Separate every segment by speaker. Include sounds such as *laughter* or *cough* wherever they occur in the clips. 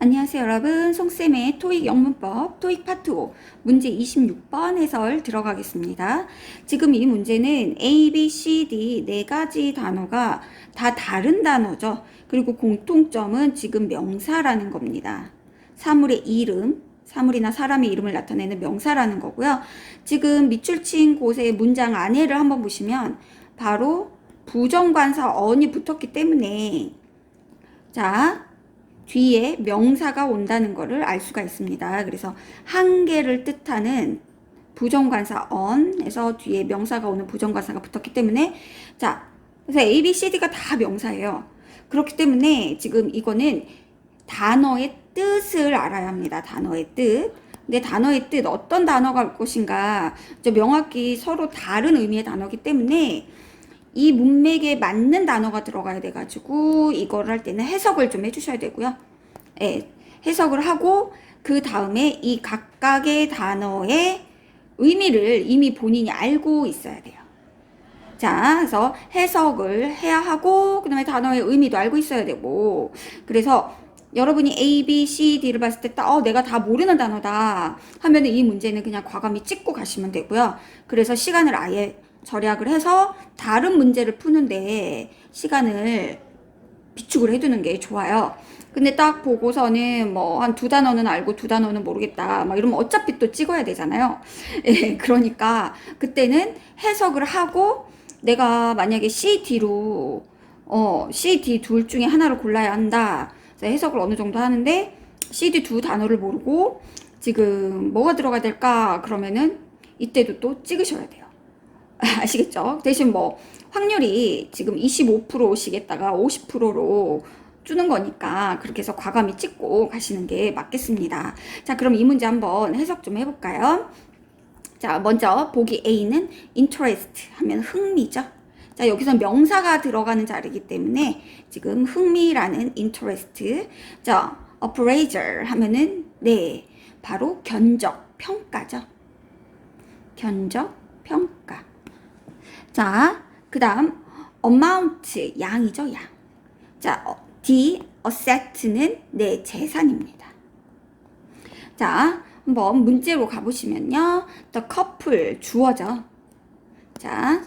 Speaker 1: 안녕하세요 여러분. 송쌤의 토익 영문법 토익 파트 5 문제 26번 해설 들어가겠습니다. 지금 이 문제는 A, B, C, D 네 가지 단어가 다 다른 단어죠. 그리고 공통점은 지금 명사라는 겁니다. 사물의 이름 사물이나 사람의 이름을 나타내는 명사라는 거고요. 지금 밑줄 친 곳의 문장 안에를 한번 보시면 바로 부정관사 언이 붙었기 때문에 자 뒤에 명사가 온다는 것을 알 수가 있습니다. 그래서 한 개를 뜻하는 부정관사 on에서 뒤에 명사가 오는 부정관사가 붙었기 때문에 자 그래서 A, B, C, D가 다 명사예요. 그렇기 때문에 지금 이거는 단어의 뜻을 알아야 합니다. 단어의 뜻. 근데 단어의 뜻 어떤 단어가 올 것인가 명확히 서로 다른 의미의 단어기 때문에 이 문맥에 맞는 단어가 들어가야 돼가지고 이거를 할 때는 해석을 좀 해주셔야 되고요. 예, 해석을 하고 그 다음에 이 각각의 단어의 의미를 이미 본인이 알고 있어야 돼요. 자, 그래서 해석을 해야 하고 그 다음에 단어의 의미도 알고 있어야 되고 그래서 여러분이 A, B, C, D를 봤을 때, 딱, 어, 내가 다 모르는 단어다 하면 이 문제는 그냥 과감히 찍고 가시면 되고요. 그래서 시간을 아예 절약을 해서 다른 문제를 푸는데 시간을 비축을 해두는 게 좋아요. 근데 딱 보고서는 뭐 한 두 단어는 알고 두 단어는 모르겠다. 막 이러면 어차피 또 찍어야 되잖아요. *laughs* 예, 그러니까 그때는 해석을 하고 내가 만약에 C, D로 어, C, D 둘 중에 하나를 골라야 한다. 해석을 어느 정도 하는데 C, D 두 단어를 모르고 지금 뭐가 들어가야 될까? 그러면은 이때도 또 찍으셔야 돼요. *laughs* 아시겠죠? 대신 뭐 확률이 지금 25%씩에다가 50%로 주는 거니까 그렇게 해서 과감히 찍고 가시는 게 맞겠습니다. 자, 그럼 이 문제 한번 해석 좀 해볼까요? 자, 먼저 보기 A는 interest 하면 흥미죠. 자, 여기서 명사가 들어가는 자리이기 때문에 지금 흥미라는 interest. 자, appraiser 하면은 네, 바로 견적, 평가죠. 견적, 평가. 자, 그 다음 amount, 양이죠, 양. 자, 어, D, asset는 내 재산입니다. 자, 한번 문제로 가보시면요. The couple, 주어죠. 자,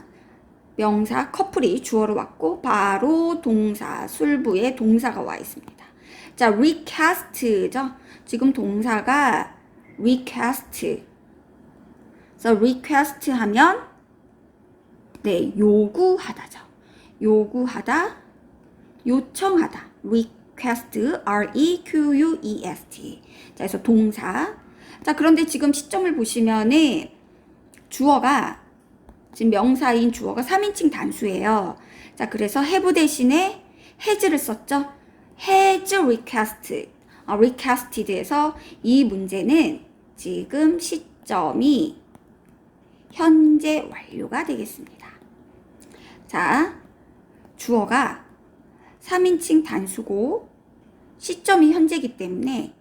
Speaker 1: 명사 커플이 주어로 왔고 바로 동사 술부에 동사가 와 있습니다. 자, recast죠. 지금 동사가 recast. 그래서 request 하면 네, 요구하다죠. 요구하다, 요청하다. request, R-E-Q-U-E-S-T. 자, 그래서 동사. 자, 그런데 지금 시점을 보시면은 주어가 지금 명사인 주어가 3인칭 단수예요. 자, 그래서 have 대신에 has를 썼죠. has request, 아, requested에서 이 문제는 지금 시점이 현재 완료가 되겠습니다. 자, 주어가 3인칭 단수고 시점이 현재이기 때문에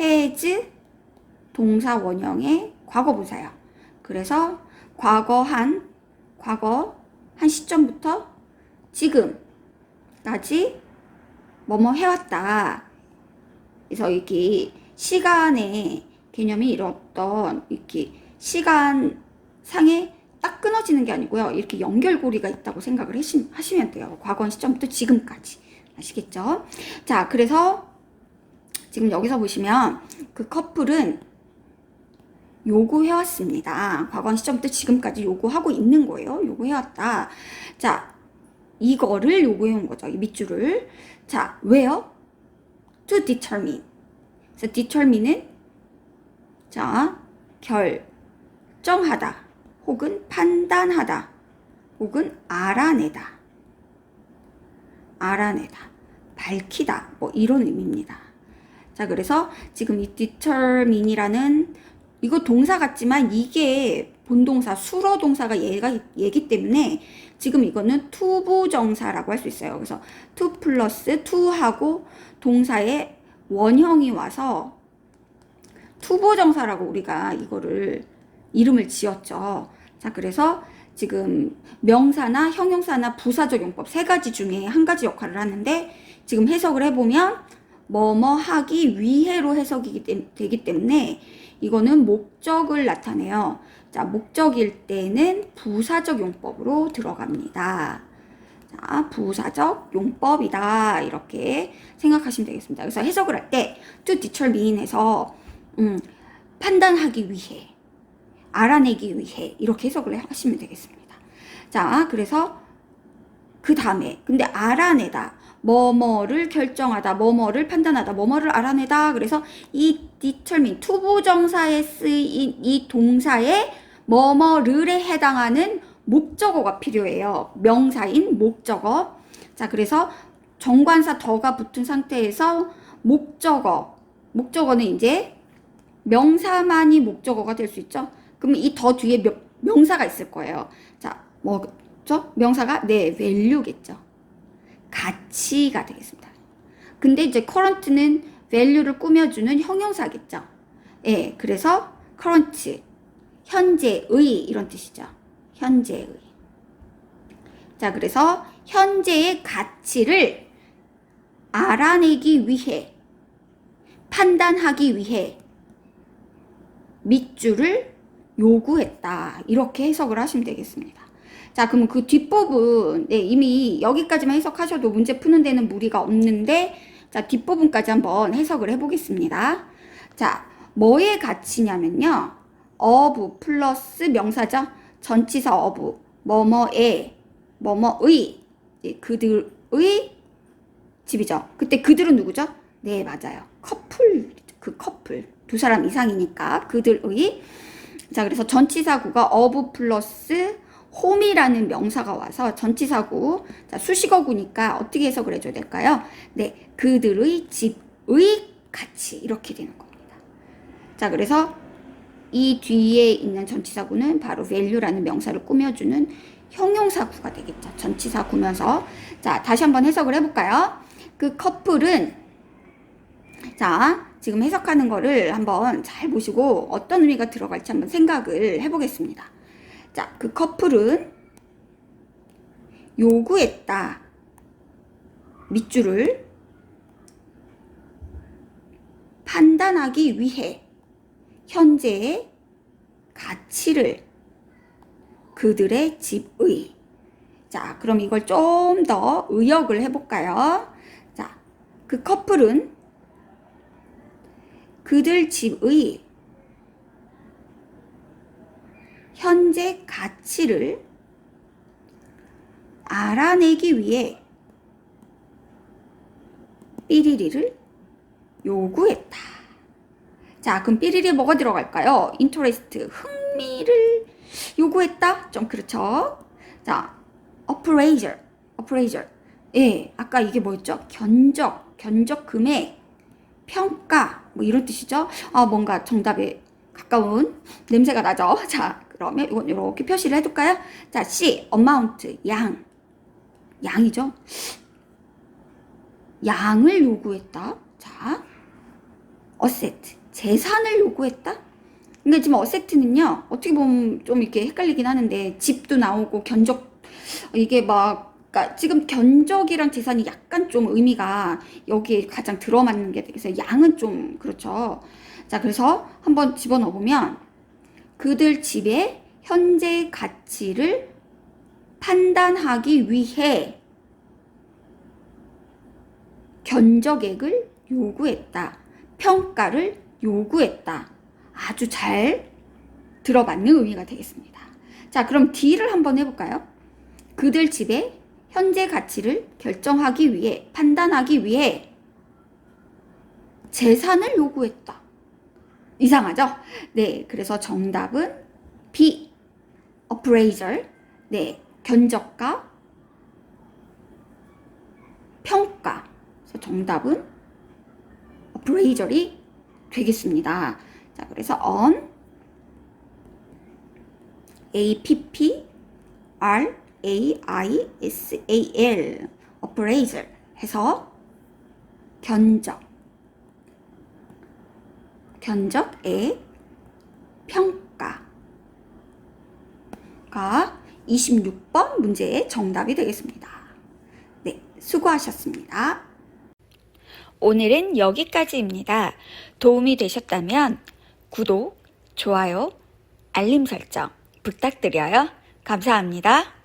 Speaker 1: has 동사 원형의 과거 분사예요. 그래서 과거 한 과거 한 시점부터 지금까지 뭐뭐 해왔다. 그래서 이게 시간의 개념이 이렇던 이렇게 시간 상에 딱 끊어지는 게 아니고요. 이렇게 연결고리가 있다고 생각을 하시, 하시면 돼요. 과거 시점부터 지금까지. 아시겠죠? 자, 그래서 지금 여기서 보시면 그 커플은 요구해왔습니다. 과거 시점부터 지금까지 요구하고 있는 거예요. 요구해왔다. 자, 이거를 요구해온 거죠. 이 밑줄을. 자, 왜요? To determine. 그래서 determine은 자, 결정하다. 혹은 판단하다. 혹은 알아내다. 알아내다. 밝히다. 뭐 이런 의미입니다. 자, 그래서 지금 이 determine이라는 이거 동사 같지만 이게 본동사, 수로 동사가 얘가 얘기 때문에 지금 이거는 투부 정사라고 할 수 있어요. 그래서 to 플러스 to하고 동사의 원형이 와서 투부정사라고 우리가 이거를 이름을 지었죠. 자, 그래서 지금 명사나 형용사나 부사적 용법 세 가지 중에 한 가지 역할을 하는데 지금 해석을 해보면 뭐뭐 하기 위해로 해석이 됨- 되기 때문에 이거는 목적을 나타내요. 자, 목적일 때는 부사적 용법으로 들어갑니다. 자, 부사적 용법이다. 이렇게 생각하시면 되겠습니다. 그래서 해석을 할 때 to determine 해서 음, 판단하기 위해, 알아내기 위해 이렇게 해석을 하시면 되겠습니다. 자, 그래서 그 다음에 근데 알아내다 뭐뭐를 결정하다 뭐뭐를 판단하다 뭐뭐를 알아내다 그래서 이 determine 투부정사에 쓰인 이 동사의 뭐뭐를에 해당하는 목적어가 필요해요. 명사인 목적어. 자 그래서 정관사 더가 붙은 상태에서 목적어 목적어는 이제 명사만이 목적어가 될 수 있죠 그럼 이 더 뒤에 명, 명사가 있을 거예요 자 뭐죠 명사가 네 value겠죠 가치가 되겠습니다. 근데 이제 current는 value를 꾸며주는 형용사겠죠. 예, 그래서 current, 현재의 이런 뜻이죠. 현재의. 자, 그래서 현재의 가치를 알아내기 위해, 판단하기 위해 밑줄을 요구했다. 이렇게 해석을 하시면 되겠습니다. 자, 그러면 그 뒷부분, 네, 이미 여기까지만 해석하셔도 문제 푸는 데는 무리가 없는데, 자, 뒷부분까지 한번 해석을 해보겠습니다. 자, 뭐의 가치냐면요. of 플러스 명사죠. 전치사 of, 뭐뭐의, 뭐뭐의, 예, 그들의 집이죠. 그때 그들은 누구죠? 네, 맞아요. 커플, 그 커플. 두 사람 이상이니까 그들의. 자, 그래서 전치사구가 of 플러스 홈이라는 명사가 와서 전치사구, 자, 수식어구니까 어떻게 해석을 해줘야 될까요? 네, 그들의 집의 가치 이렇게 되는 겁니다. 자, 그래서 이 뒤에 있는 전치사구는 바로 value라는 명사를 꾸며주는 형용사구가 되겠죠. 전치사구면서 자, 다시 한번 해석을 해볼까요? 그 커플은 자, 지금 해석하는 거를 한번 잘 보시고 어떤 의미가 들어갈지 한번 생각을 해보겠습니다. 자, 그 커플은 요구했다. 밑줄을 판단하기 위해 현재의 가치를 그들의 집의 자, 그럼 이걸 좀 더 의역을 해볼까요? 자, 그 커플은 그들 집의 현재 가치를 알아내기 위해 삐리리를 요구했다. 자, 그럼 삐리리 뭐가 들어갈까요? 인터레스트, 흥미를 요구했다? 좀 그렇죠? 자, appraisal, appraisal. 예, 아까 이게 뭐였죠? 견적, 견적 금액, 평가, 뭐 이런 뜻이죠? 아, 뭔가 정답에 가까운 냄새가 나죠? *laughs* 자, 그러면 이건 이렇게 표시를 해둘까요? 자, C, amount, 양. 양이죠? 양을 요구했다. 자, asset, 재산을 요구했다. 근데 지금 어세트는요, 어떻게 보면 좀 이렇게 헷갈리긴 하는데, 집도 나오고, 견적, 이게 막, 그러니까 지금 견적이랑 재산이 약간 좀 의미가 여기에 가장 들어맞는 게 되겠어요. 양은 좀, 그렇죠. 자, 그래서 한번 집어넣어 보면, 그들 집의 현재 가치를 판단하기 위해 견적액을 요구했다. 평가를 요구했다. 아주 잘 들어맞는 의미가 되겠습니다. 자, 그럼 D를 한번 해볼까요? 그들 집의 현재 가치를 결정하기 위해, 판단하기 위해 재산을 요구했다. 이상하죠? 네, 그래서 정답은 B. appraisal. 네, 견적과 평가. 그래서 정답은 appraisal이 되겠습니다. 자, 그래서 on A P P R A I S A L appraisal 해서 견적 견적의 평가가 26번 문제의 정답이 되겠습니다. 네, 수고하셨습니다. 오늘은 여기까지입니다. 도움이 되셨다면 구독, 좋아요, 알림 설정 부탁드려요. 감사합니다.